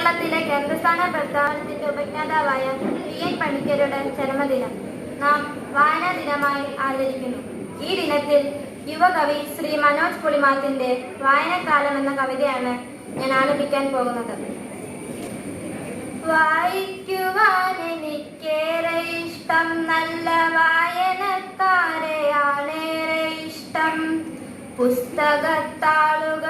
കേരളത്തിലെ കേന്ദ്രസ്ഥാന പ്രസ്ഥാനത്തിന്റെ ഉപജ്ഞാതാവായ P N പണിക്കരുടെ ചരമദിനം നാം വായനാ ദിനമായി ആചരിക്കുന്നു. ഈ ദിനത്തിൽ യുവകവി ശ്രീ മനോജ് പുളിമാത്തിന്റെ വായനക്കാലം എന്ന കവിതയാണ് ഞാൻ ആലപിക്കാൻ പോകുന്നത്. വായിക്കുവാൻ എനിക്കേറെ ഇഷ്ടം നല്ല വായനക്കാരെയാണേറെ ഇഷ്ടം. പുസ്തകത്താളുകൾക്കുള്ളിൽ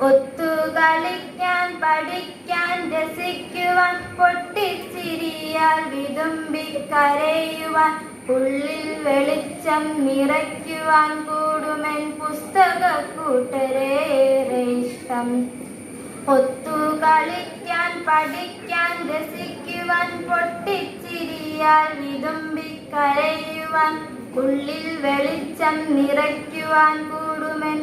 ഒത്തു കളിക്കാൻ പഠിക്കാൻ രസിക്കുവാൻ പൊട്ടിച്ചിരിയാൽ വിതുമ്പി കരയുവാൻ ഉള്ളിൽ വെളിച്ചം നിറയ്ക്കുവാൻ കൂടുമെൻ പുസ്തക കൂട്ടരേറെ ഇഷ്ടം. ഒത്തുകളിക്കാൻ പഠിക്കാൻ രസിക്കുവാൻ പൊട്ടിച്ചിരിയാൽ വിതുമ്പി കരയുവാൻ ഉള്ളിൽ വെളിച്ചം നിറയ്ക്കുവാൻ കൂടുമെൻ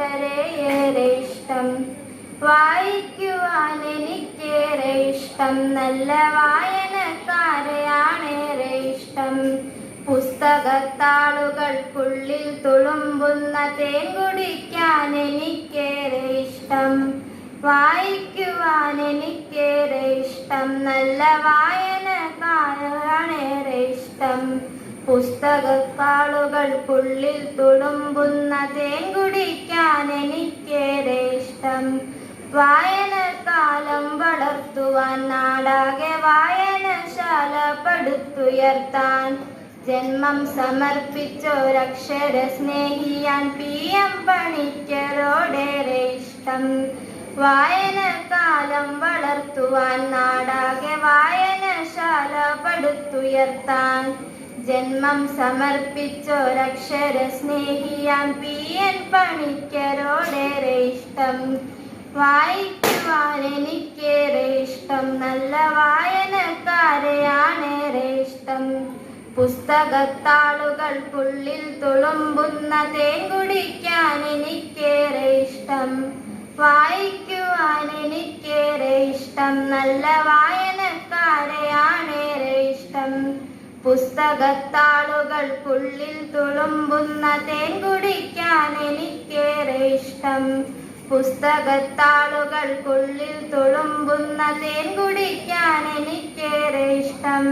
പുസ്തക ഇഷ്ടം. വായിക്കുവാൻ എനിക്കേറെ ഇഷ്ടം. നല്ല വായനക്കാരെയാണേറെ ഇഷ്ടം. പുസ്തകത്താളുകൾക്കുള്ളിൽ തുളുമ്പുന്ന തേൻ കുടിക്കാൻ എനിക്കേറെ ഇഷ്ടം. വായിക്കുവാൻ എനിക്കേറെ ഇഷ്ടം. നല്ല വായനക്കാരാണേറെ ഇഷ്ടം. പുസ്തകത്താളുകൾക്കുള്ളിൽ തുളുമ്പുന്ന തേൻ കുടിക്കാൻ എനിക്കേറെ ഇഷ്ടം. വായനക്കാലം വളർത്തുവാൻ നാടാകെ വായനശാല പടുത്തുയർത്താൻ ജന്മം സമർപ്പിച്ചൊരക്ഷര സ്നേഹിയാൻ പി എം പണിക്കരോടേറെ ഇഷ്ടം. വായനക്കാലം വളർത്തുവാൻ നാടാകെ വായനശാല പടുത്തുയർത്താൻ ജന്മം സമർപ്പിച്ചോരക്ഷര സ്നേഹിയാം പി എൻ പണിക്കരോടേറെ ഇഷ്ടം. വായിക്കുവാൻ എനിക്കേറെ ഇഷ്ടം. നല്ല വായനക്കാരെയാണേറെ ഇഷ്ടം. പുസ്തകത്താളുകൾക്കുള്ളിൽ തുളുമ്പുന്ന തേൻ കുടിക്കാൻ എനിക്കേറെ ഇഷ്ടം. വായിക്കുവാൻ എനിക്കേറെ ഇഷ്ടം. നല്ല പുസ്തകത്താളുകൾക്കുള്ളിൽ തുളുമ്പുന്ന തേൻ കുടിക്കാൻ എനിക്കേറെ ഇഷ്ടം. പുസ്തകത്താളുകൾക്കുള്ളിൽ തുളുമ്പുന്ന തേൻ കുടിക്കാൻ എനിക്കേറെ ഇഷ്ടം.